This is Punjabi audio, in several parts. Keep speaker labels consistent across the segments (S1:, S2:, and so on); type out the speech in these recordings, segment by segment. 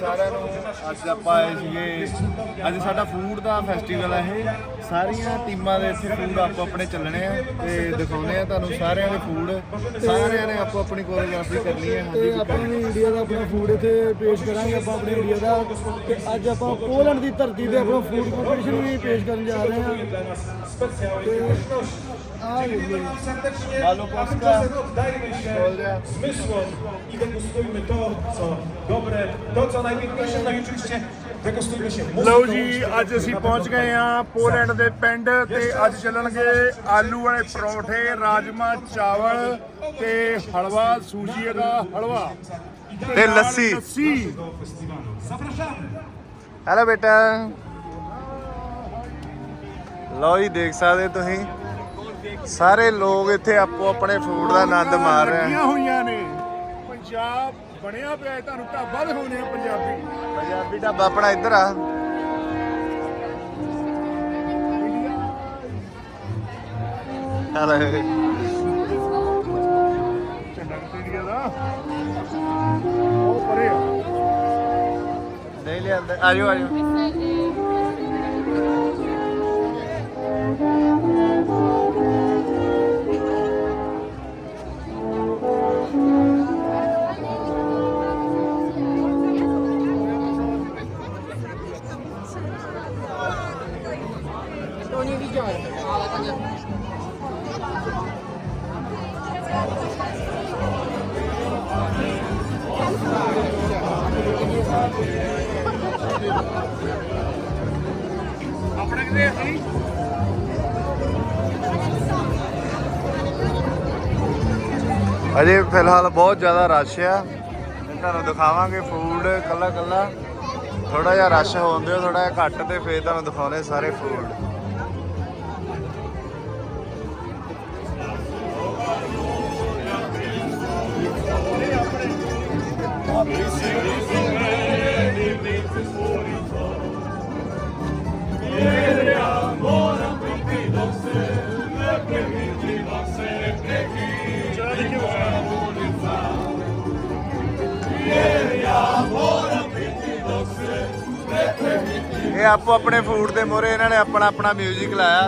S1: ਸਾਰਿਆਂ ਨੂੰ ਅੱਜ ਆਪਾਂ ਆਏ ਸੀਗੇ। ਅੱਜ ਸਾਡਾ ਫੂਡ ਦਾ ਫੈਸਟੀਵਲ ਹੈ ਇਹ। ਸਾਰੀਆਂ ਟੀਮਾਂ ਦੇ ਇੱਥੇ ਫੂਡ ਆਪੋ ਆਪਣੇ ਚੱਲਣੇ ਆ ਤੇ ਦਿਖਾਉਣੇ ਆ ਤੁਹਾਨੂੰ ਸਾਰਿਆਂ ਦੇ ਫੂਡ ਸਾਰਿਆਂ ਨੇ ਆਪੋ ਆਪਣੀ ਕੋਰੀਓਗ੍ਰਾਫੀ ਕਰਨੀ ਹੈ।
S2: ਤੇ ਆਪਾਂ ਵੀ ਇੰਡੀਆ ਦਾ ਆਪਣਾ ਫੂਡ ਇੱਥੇ ਪੇਸ਼ ਕਰਾਂਗੇ ਆਪਾਂ ਆਪਣੇ ਇੰਡੀਆ ਦਾ। ਤੇ ਅੱਜ ਆਪਾਂ ਪੋਲੈਂਡ ਦੀ ਧਰਤੀ ਤੇ ਆਪਣਾ ਫੂਡ ਕੰਪੀਟੀਸ਼ਨ ਵੀ ਪੇਸ਼ ਕਰਨ ਜਾ ਰਹੇ ਹਾਂ। ਤੇ ਆ ਜੀ
S1: ਆਲੂ ਪਾਸਤਾ ਬੋਲ ਰਿਹਾ
S3: zmysłom i degustujmy to, co dobre, to, co najpiękniejsze, no i oczywiście degustujmy się. Muzyką.
S4: ਲਓ ਜੀ ਅੱਜ ਅਸੀਂ ਪਹੁੰਚ ਗਏ ਆ ਪੋਲੈਂਡ ਦੇ ਪਿੰਡ ਤੇ ਅੱਜ ਚੱਲਣਗੇ ਆਲੂ ਵਾਲੇ ਪਰੌਂਠੇ ਰਾਜਮਾ ਚਾਵਲ ਤੇ ਹਲਵਾ ਸੂਜੀ ਦਾ ਹਲਵਾ।
S1: ਤੇ
S4: ਨਾਲ
S1: ਲੱਸੀ।
S4: ਲੱਸੀ।
S1: ਹੈਲੋ ਬੇਟਾ। ਲਓ ਜੀ ਦੇਖ ਸਕਦੇ ਤੁਸੀਂ। ਸਾਰੇ ਲੋਕ ਇੱਥੇ ਆਪੋ ਆਪਣੇ ਫੂਡ ਦਾ ਆਨੰਦ ਮਾਰ ਰਹੇ
S4: ਲੱਗੀਆਂ
S1: ਆ
S4: ਹੋਈਆਂ ਨੇ। ਪੰਜਾਬ ਬਣਿਆ ਪਿਆ ਹੈ, ਤੁਹਾਨੂੰ ਢਾਬਾ ਦਿਖਾਉਣੇ ਆ ਪੰਜਾਬੀ।
S1: ਪੰਜਾਬੀ ਢਾਬਾ ਆਪਣਾ ਇੱਧਰ ਆ। ਹੈਲੋ।
S4: ਝੰਡਾ ਇੰਡੀਆ ਦਾ। ਉਹ ਪਰੇ ਆ।
S1: ਨਹੀਂ ਲਿਆਂਦਾ। ਆਜੋ ਆਜੋ।
S4: ਆਪਣੇ ਕਿਤੇ ਅਸੀਂ
S1: ਅਜੇ ਫਿਲਹਾਲ ਬਹੁਤ ਜ਼ਿਆਦਾ ਰਸ਼ ਆ। ਤੁਹਾਨੂੰ ਦਿਖਾਵਾਂਗੇ ਫੂਡ ਕੱਲਾ ਕੱਲਾ ਥੋੜਾ ਜਿਹਾ ਰਸ਼ ਹੋਣ ਦਿਓ ਥੋੜਾ ਜਿਹਾ ਘੱਟ ਤੇ ਫੇਰ ਤੁਹਾਨੂੰ ਦਿਖਾਉਣੇ ਸਾਰੇ ਫੂਡ ਇਹ ਆਪੋ ਆਪਣੇ ਫੂਡ ਦੇ ਮੋਰੇ ਇਹਨਾਂ ਨੇ ਆਪਣਾ ਆਪਣਾ 뮤직 ਲਾਇਆ।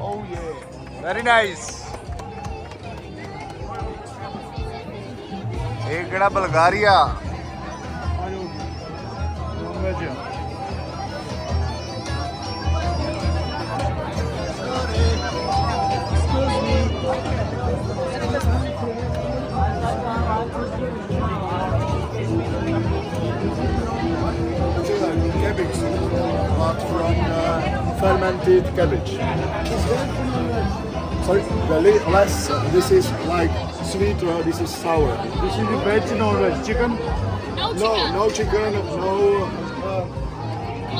S1: ਓ ਯੇ ਵੈਰੀ ਨਾਈਸ ਇਹ ਕਿਹੜਾ ਬਲਗਾਰੀਆ?
S4: ਆਜੋ non veg
S2: fermented cabbage. Sorry, less, this is like sweet or this is sour.
S4: This is the veg, no. Chicken?
S5: No, chicken.
S2: no chicken, no. Uh,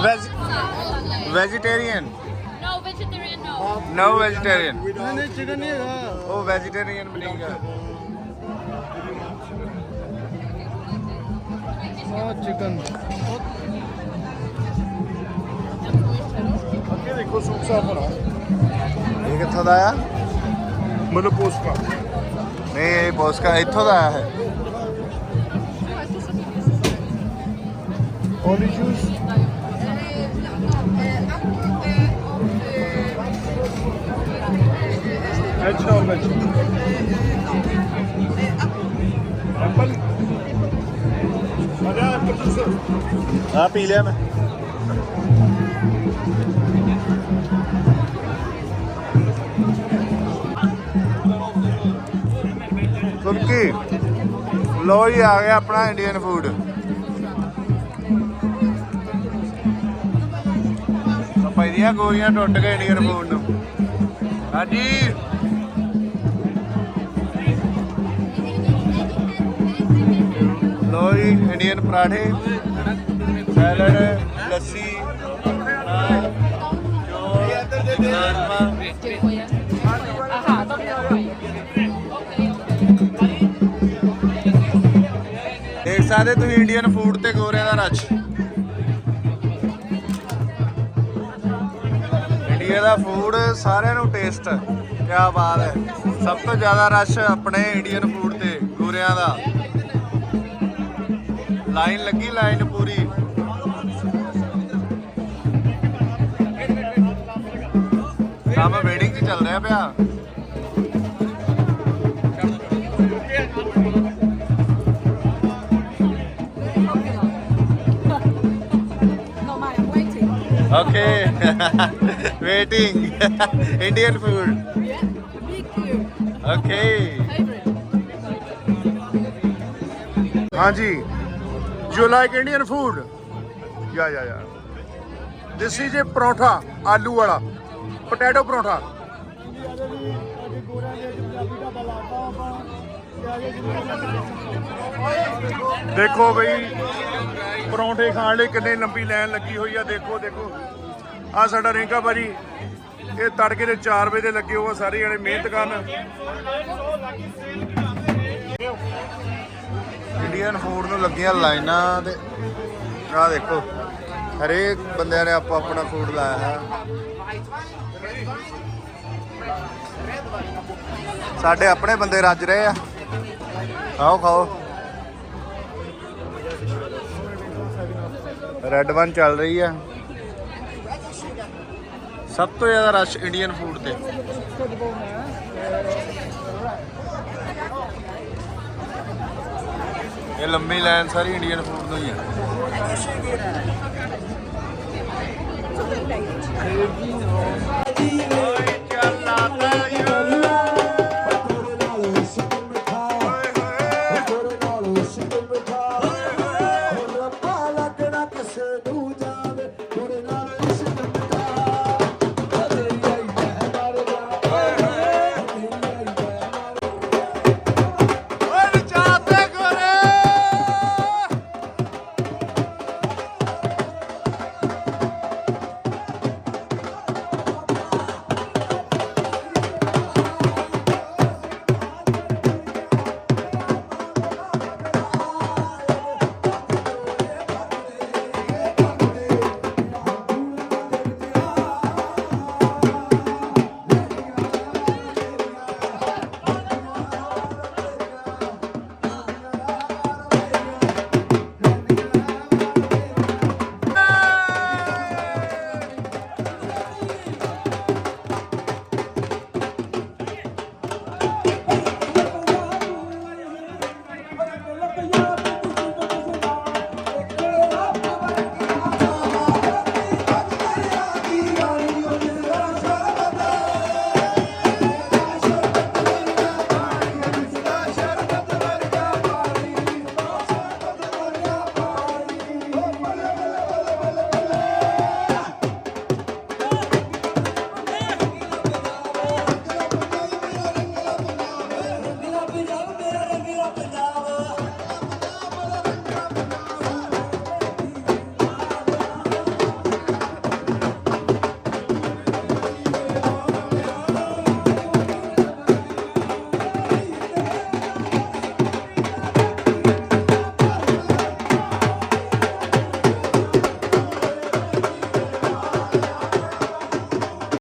S1: veg- vegetarian?
S5: No, vegetarian, no.
S1: No vegetarian.
S4: No, chicken here. Oh,
S1: oh, vegetarian बनेगा.
S4: Uh, oh, chicken. ਅੱਗੇ ਦੇਖੋ ਸੂਪ ਸਾਫ਼ ਹੋਣਾ
S1: ਇਹ ਕਿੱਥੋਂ ਦਾ ਆ
S4: ਮਤਲਬ ਪੋਸਟਾ
S1: ਨਹੀਂ ਇਹ ਪੋਸਕਾ ਇੱਥੋਂ ਦਾ ਆਇਆ ਹੈ
S4: ਓਲੀ juice veg non veg apple ਅਜਾ ਐਪਲ ਜੂਸ
S1: ਆ ਪੀ ਲਿਆ ਮੈਂ ਲੋ ਜੀ ਆ ਗਿਆ ਆਪਣਾ ਇੰਡੀਅਨ ਫੂਡ ਭਾਈ ਦੀਆਂ ਗੋਲੀਆਂ ਟੁੱਟ ਗਏ ਇੰਡੀਅਨ ਫੂਡ ਨੂੰ। ਹਾਂਜੀ। ਲੋ ਜੀ ਇੰਡੀਅਨ ਪਰਾਠੇ। ਸੈਲਡ ਲੱਸੀ। ਨਾਲ, ਚੌਲ। ਦੇਖ ਸਕਦੇ ਤੁਸੀਂ ਇੰਡੀਅਨ ਫੂਡ ਤੇ ਗੋਰਿਆਂ ਦਾ ਰਸ਼ ਇੰਡੀਆ ਦਾ ਫੂਡ ਸਾਰਿਆਂ ਨੂੰ ਟੇਸਟ ਕੀ ਬਾਤ ਹੈ। ਸਭ ਤੋਂ ਜ਼ਿਆਦਾ ਰਸ਼ ਆਪਣੇ ਇੰਡੀਅਨ ਫੂਡ ਤੇ, ਗੋਰਿਆਂ ਦਾ। ਲਾਈਨ ਲੱਗੀ ਲਾਈਨ ਪੂਰੀ। ਕੰਮ ਵੇਟਿੰਗ 'ਚ ਚੱਲ ਰਿਹਾ ਪਿਆ।
S6: waiting.
S1: Okay waiting Indian food
S6: Yeah, big queue.
S1: Okay
S6: Favorite.
S4: ਹਾਂਜੀ you like Indian food yeah yeah yeah this is ਦੇਖੋ ਬਈ, ਪਰੌਂਠੇ ਖਾਣ ਲਈ ਕਿੰਨੀ ਲੰਬੀ ਲਾਈਨ ਲੱਗੀ ਹੋਈ ਆ, ਦੇਖੋ ਦੇਖੋ। ਆ ਸਾਡਾ ਰਿੰਕਾ ਭਾਜੀ, ਇਹ ਤੜਕੇ ਦੇ 4 ਵਜੇ ਦੇ ਲੱਗੇ ਹੋਏ ਸਾਰੇ ਜਣੇ ਮਿਹਨਤ ਕਰਨ।
S1: ਇੰਡੀਅਨ ਫੂਡ ਨੂੰ ਲੱਗੀਆਂ ਲਾਈਨਾਂ ਤੇ, ਆਹ ਦੇਖੋ, ਹਰੇਕ ਬੰਦਿਆਂ ਨੇ ਆਪੋ ਆਪਣਾ ਫੂਡ ਲਾਇਆ ਹੈ। ਸਾਡੇ ਆਪਣੇ ਬੰਦੇ ਰੱਜ ਰਹੇ ਆ। ਖਾਓ ਖਾਓ। ਰੈੱਡ ਵਨ ਚੱਲ ਰਹੀ ਆ। ਸਭ ਤੋਂ ਜ਼ਿਆਦਾ ਰਸ਼ ਇੰਡੀਅਨ ਫੂਡ ਤੇ। ਇਹ ਲੰਮੀ ਲਾਈਨ ਸਾਰੀ ਇੰਡੀਅਨ ਫੂਡ ਨੂੰ ਹੀ ਆ।